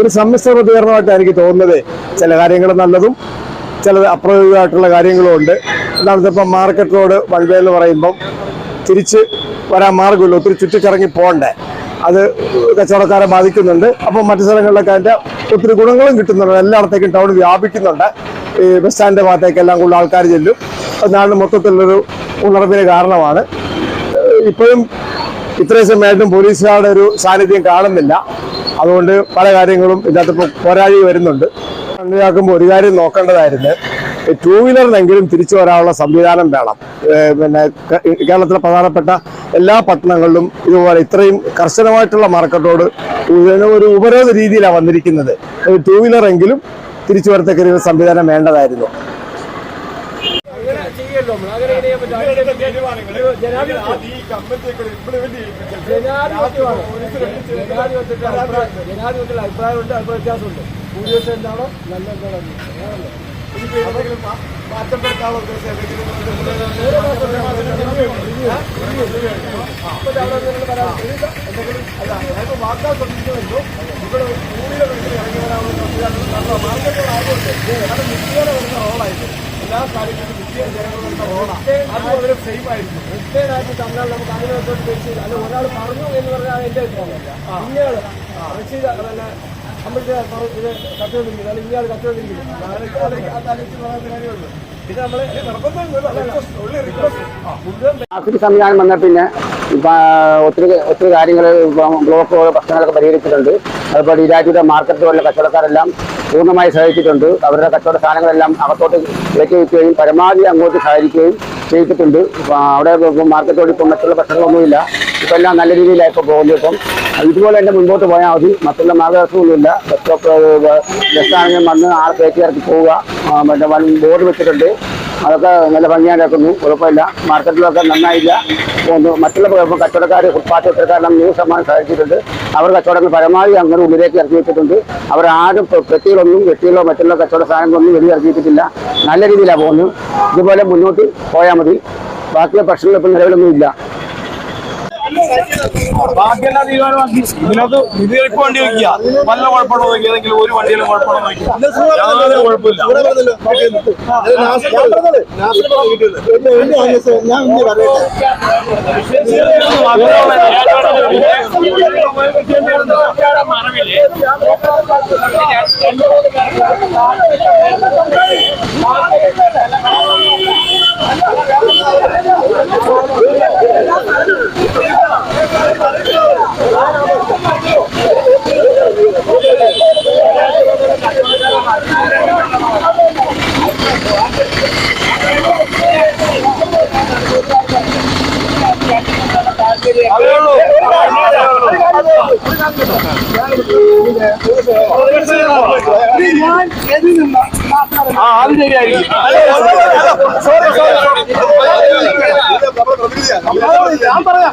ഒരു സമ്മിശ്ര പ്രതികരണമായിട്ടാണ് എനിക്ക് തോന്നുന്നത്. ചില കാര്യങ്ങൾ നല്ലതും ചിലത് അപ്രയോഗികമായിട്ടുള്ള കാര്യങ്ങളും ഉണ്ട്. ഒന്നാമത്തെ ഇപ്പം മാർക്കറ്റ് റോഡ് വൺവേ എന്ന് പറയുമ്പം തിരിച്ച് വരാൻ മാർഗമില്ല ഒത്തിരി ചുറ്റിക്കറങ്ങി പോകണ്ടേ. അത് കച്ചവടക്കാരെ ബാധിക്കുന്നുണ്ട്. അപ്പം മറ്റു സ്ഥലങ്ങളിലൊക്കെ അതിന്റെ ഒത്തിരി ഗുണങ്ങളും കിട്ടുന്നുണ്ട്. എല്ലായിടത്തേക്കും ടൗൺ വ്യാപിക്കുന്നുണ്ട്. ഈ ബസ് സ്റ്റാൻഡിന്റെ ഭാഗത്തേക്കെല്ലാം കൂടുതൽ ആൾക്കാർ ചെല്ലും. അത് നാടിന് മൊത്തത്തിലുള്ളൊരു ഉണർവിന് കാരണമാണ്. ഇപ്പോഴും ഇത്രയും സമയമായിട്ടും പോലീസുകാരുടെ ഒരു സാന്നിധ്യം കാണുന്നില്ല. അതുകൊണ്ട് പല കാര്യങ്ങളും ഇതിനകത്ത് ഇപ്പോൾ പോരാഴി വരുന്നുണ്ട്. അങ്ങനെയാക്കുമ്പോൾ ഒരു കാര്യം നോക്കേണ്ടതായിരുന്നു. ടൂ വീലറിനെങ്കിലും തിരിച്ചു വരാനുള്ള സംവിധാനം വേണം. പിന്നെ കേരളത്തിലെ പ്രധാനപ്പെട്ട എല്ലാ പട്ടണങ്ങളിലും ഇതുപോലെ ഇത്രയും കർശനമായിട്ടുള്ള മാർക്കറ്റോട് ഒരു ഉപരോധ രീതിയിലാണ് വന്നിരിക്കുന്നത്. ടൂ വീലറെങ്കിലും തിരിച്ചു വരത്തക്ക സംവിധാനം വേണ്ടതായിരുന്നു. ചെയ്യല്ലോ നമ്മൾ അങ്ങനെ ജനാധിപത്യത്തിൽ അഭിപ്രായം ജനാധിപത്യത്തിൽ അഭിപ്രായമുണ്ട് അഭിപ്രായ വ്യത്യാസമുണ്ട് ഭൂരിപക്ഷം എന്താണോ നല്ല എന്താണോ അല്ല, ഞാനിപ്പോൾ വാർത്താ ശ്രദ്ധിക്കുന്നുണ്ടോ ഇവിടെ കൂടിയ ഇറങ്ങി വരാനുള്ള സംവിധാനം നല്ല മാർക്കറ്റുകളായതുകൊണ്ട് കാരണം നിത്യേന വരുന്ന റോഡായിട്ട് എല്ലാ കാര്യങ്ങളും റോഡാണ് അത് വളരെ സേഫ് ആയിരിക്കും. ആയിട്ട് തന്നാൽ നമുക്ക് അങ്ങനെ വെച്ചോട്ട് വെച്ച് അല്ല ഒരാൾ പറഞ്ഞു എന്ന് പറഞ്ഞാൽ എന്റെ അഭിപ്രായമല്ല ഇന്നയാൾ റഷീദ് പിന്നെ അമ്പലത്തിൽ ഇത് കത്തുവന്നിരിക്കുന്നത് അല്ലെങ്കിൽ സംവിധാനം വന്ന പിന്നെ ഇപ്പൊ ഒത്തിരി ഒത്തിരി കാര്യങ്ങൾ ബ്ലോക്ക് പ്രശ്നങ്ങളൊക്കെ പരിഹരിച്ചിട്ടുണ്ട്. അതുപോലെ ഈ രാജ്യത്തെ മാർക്കറ്റ് പോലുള്ള കച്ചവടക്കാരെല്ലാം പൂർണമായി സഹായിച്ചിട്ടുണ്ട് അവരുടെ കച്ചവട സാധനങ്ങളെല്ലാം അകത്തോട്ട് കയറ്റി വയ്ക്കുകയും പരമാവധി അങ്ങോട്ട് സഹായിക്കുകയും ചെയ്തിട്ടുണ്ട്. അവിടെ മാർക്കറ്റോട് ഇപ്പം മറ്റുള്ള പ്രശ്നങ്ങളൊന്നുമില്ല. ഇപ്പം എല്ലാം നല്ല രീതിയിലാണ് ഇപ്പോൾ പോകുന്നത് ഇപ്പം ഇതുപോലെ തന്നെ മുൻപോട്ട് പോയാൽ മതി. മറ്റുള്ള മാർഗദർശനമൊന്നുമില്ല. ബസ് സ്റ്റോപ്പ് ബസ് ആണെങ്കിലും വന്ന് ആൾ കയറ്റി ഇറക്കി പോവുക. മറ്റേ ബോർഡ് വെച്ചിട്ടുണ്ട്. അതൊക്കെ നല്ല ഭംഗിയായിരിക്കുന്നു കുഴപ്പമില്ല. മാർക്കറ്റിലൊക്കെ നന്നായില്ല. പോകുന്നു മറ്റുള്ള കച്ചവടക്കാർ ഫുട്പാത്ത് വിത്തരക്കാരെല്ലാം നൂറ് ശതമാനം സഹായിച്ചിട്ടുണ്ട്. അവർ കച്ചവടങ്ങൾ പരമാവധി അങ്ങനെ ഉള്ളിലേക്ക് ഇറക്കി വെച്ചിട്ടുണ്ട്. അവർ ആരും പെട്ടികളൊന്നും വെട്ടികളോ മറ്റുള്ള കച്ചവട സാധനങ്ങളൊന്നും വെളി ഇറക്കി വെച്ചിട്ടില്ല. നല്ല രീതിയിലാണ് പോകുന്നത്. ഇതുപോലെ മുന്നോട്ട് പോയാൽ മതി. ബാക്കിയുള്ള പ്രശ്നങ്ങൾ ഇപ്പം നിലവിലൊന്നും ഇല്ല. ബാക്കിയെല്ലാം തീരുമാനമാക്കി ഇതിനകത്ത് ഇതിലേക്ക് വണ്ടി വെക്കുക വല്ല കുഴപ്പമുണ്ടോ നോക്കി ഏതെങ്കിലും ഒരു വണ്ടിയിലും കുഴപ്പമുണ്ടോ നോക്കി യാതൊരു കുഴപ്പമില്ല അതേ അത് ശരിയായിരിക്കും ഞാൻ പറയാം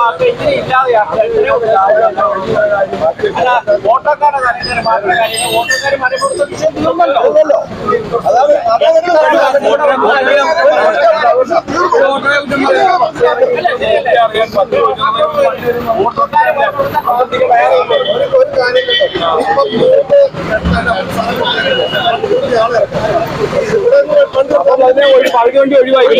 പറയുന്ന അംഗീകരിച്ചിട്ടുണ്ട് ഓട്ടോക്കാരുടെ കാര്യം മാത്രമേ കാര്യം ഓട്ടോക്കാർ മരപ്പെടുത്ത വിഷയം തീർന്നല്ലോ ഓട്ടോക്കാരെ മരപ്പെടുത്ത പ്രവർത്തിക്ക് വേറെ ഒരു കാര്യം ഇവിടെ അതിനെ ഒരു പകുതി വണ്ടി ഒഴിവാക്കി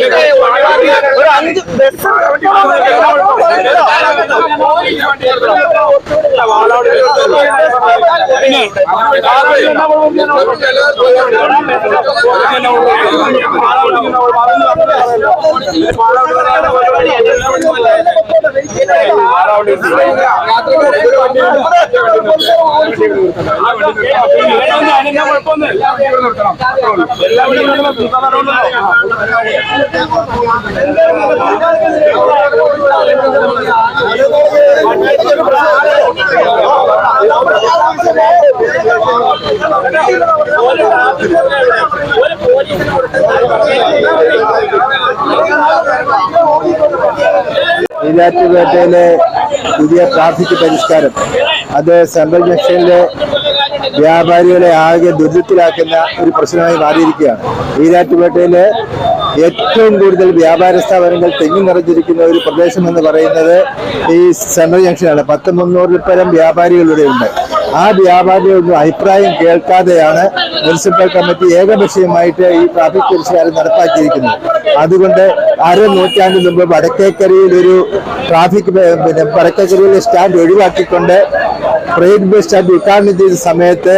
ഒരു അഞ്ച് ബസ് ഈരാറ്റുപേട്ടയിലെ പുതിയ ട്രാഫിക് പരിഷ്കാരം. അത് സെൻട്രൽ ജംഗ്ഷനിലെ വ്യാപാരികളെ ആകെ ദുരിതത്തിലാക്കുന്ന ഒരു പ്രശ്നമായി മാറിയിരിക്കുകയാണ്. ഈരാറ്റുപേട്ടയിലെ ഏറ്റവും കൂടുതൽ വ്യാപാര സ്ഥാപനങ്ങൾ തെങ്ങി നിറഞ്ഞിരിക്കുന്ന ഒരു പ്രദേശം എന്ന് പറയുന്നത് ഈ സെൻട്രൽ ജംഗ്ഷനാണ്. പത്ത് മുന്നൂറിൽ പരം വ്യാപാരികളുടെ ഉണ്ട് ആ വ്യാപാരികളുടെ അഭിപ്രായം കേൾക്കാതെയാണ് മുനിസിപ്പൽ കമ്മിറ്റി ഏകപക്ഷീയമായിട്ട് ഈ ട്രാഫിക് പരിഷ്കാരം നടപ്പാക്കിയിരിക്കുന്നത്. അതുകൊണ്ട് അര നൂറ്റാണ്ട് മുമ്പ് വടക്കേക്കരയിൽ ഒരു ട്രാഫിക് പിന്നെ വടക്കേക്കരയിലെ സ്റ്റാൻഡ് ഒഴിവാക്കിക്കൊണ്ട് പ്രൈവറ്റ് ബസ് സ്റ്റാൻഡ് ഉദ്ഘാടനം ചെയ്ത സമയത്ത്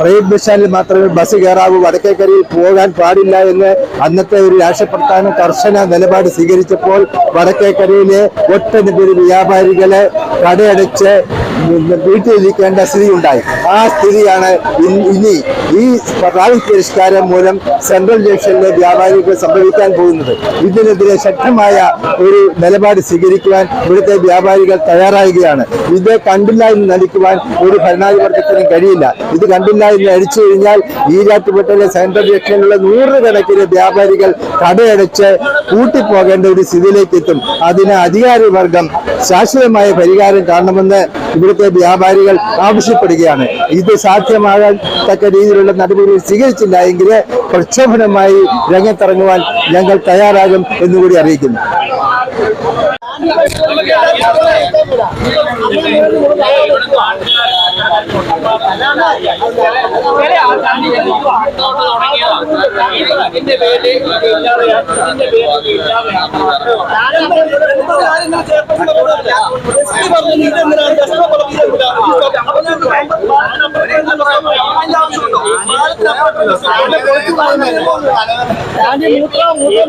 പ്രൈവറ്റ് ബസ് സ്റ്റാൻഡിൽ മാത്രമേ ബസ് കയറാവൂ വടക്കേക്കരയിൽ പോകാൻ പാടില്ല എന്ന് അന്നത്തെ ഒരു രാഷ്ട്രീയ പ്രസ്ഥാനം കർശന നിലപാട് സ്വീകരിച്ചപ്പോൾ വടക്കേക്കരയിലെ ഒട്ടനവധി വ്യാപാരികളെ കടയടച്ച് വീട്ടിലിരിക്കേണ്ട സ്ഥിതി ഉണ്ടായി ആ സ്ഥിതിയാണ് ഇനി ഈ ട്രാഫിക് പരിഷ്കാരം മൂലം സെൻട്രൽ ജംഗ്ഷനിലെ വ്യാപാരികൾ സംഭവിക്കാൻ പോകുന്നത്. ഇതിനെതിരെ ശക്തമായ ഒരു നിലപാട് സ്വീകരിക്കുവാൻ ഇവിടുത്തെ വ്യാപാരികൾ തയ്യാറാകുകയാണ്. ഇത് കണ്ടില്ല എന്ന് നടിക്കുവാൻ ഒരു ഭരണാധിപത്യത്തിനും കഴിയില്ല. ഇത് കണ്ടില്ല എന്ന് അടിച്ചു കഴിഞ്ഞാൽ ഈരാറ്റുപേട്ടയിലെ സെൻട്രൽ ജംഗ്ഷനിലുള്ള നൂറുകണക്കിന് വ്യാപാരികൾ കടയടച്ച് കൂട്ടിപ്പോകേണ്ട ഒരു സ്ഥിതിയിലേക്ക് എത്തും. അതിന് അധികാരവർഗം ശാശ്വതമായ പരിഹാരം കാണണമെന്ന് ഇവിടുത്തെ വ്യാപാരികൾ ആവശ്യപ്പെടുകയാണ്. ഇത് സാധ്യമാകാൻ തക്ക രീതിയിലുള്ള നടപടികൾ സ്വീകരിച്ചില്ല എങ്കിൽ പ്രക്ഷോഭനമായി രംഗത്തിറങ്ങുവാൻ ഞങ്ങൾ തയ്യാറാകും എന്നുകൂടി അറിയിക്കുന്നു. ഇതിന്റെ പേര് മൂത്ര മൂത്ര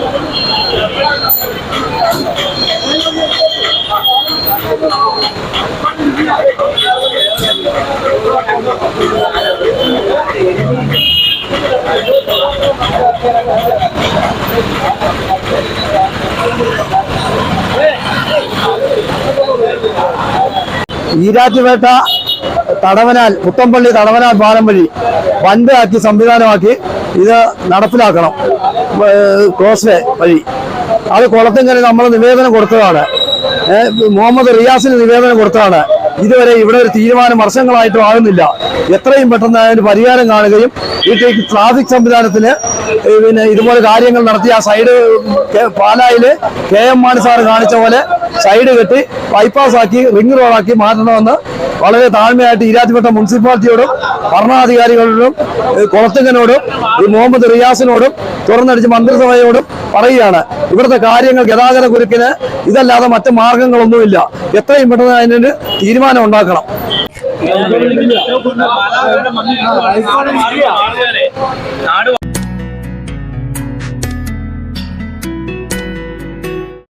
ഈരാറ്റുപേട്ട തടവനാൽ പുത്തമ്പള്ളി തടവനാൽ പാലം വഴി വണ്ട് ആക്കി സംവിധാനമാക്കി ഇത് നടപ്പിലാക്കണം ക്രോസ് വേ വഴി. അത് കുളത്തിങ്കൽ നമ്മൾ നിവേദനം കൊടുത്തതാണ്. മുഹമ്മദ് റിയാസിന് നിവേദനം കൊടുത്തതാണ്. ഇതുവരെ ഇവിടെ ഒരു തീരുമാനം വർഷങ്ങളായിട്ടും ആകുന്നില്ല. എത്രയും പെട്ടെന്ന് അതിന് പരിഹാരം കാണുകയും ഈ ട്രാഫിക് സംവിധാനത്തിന് പിന്നെ ഇതുപോലെ കാര്യങ്ങൾ നടത്തി ആ സൈഡ് പാലായിൽ കെ എം മാണി സാറ് കാണിച്ച പോലെ സൈഡ് കെട്ടി ബൈപ്പാസ് ആക്കി റിംഗ് റോഡാക്കി മാറ്റണമെന്ന് വളരെ താഴ്മയായിട്ട് ഈരാറ്റുപേട്ട മുനിസിപ്പാലിറ്റിയോടും ഭരണാധികാരികളോടും കുളത്തുങ്ങനോടും ഈ മുഹമ്മദ് റിയാസിനോടും തുറന്നടിച്ച് മന്ത്രിസഭയോടും പറയുകയാണ്. ഇവിടുത്തെ കാര്യങ്ങൾ ഗതാഗത കുരുക്കിന് ഇതല്ലാതെ മറ്റു മാർഗങ്ങളൊന്നുമില്ല. എത്രയും പെട്ടെന്ന് അതിനൊരു തീരുമാനം ഉണ്ടാക്കണം. നാട്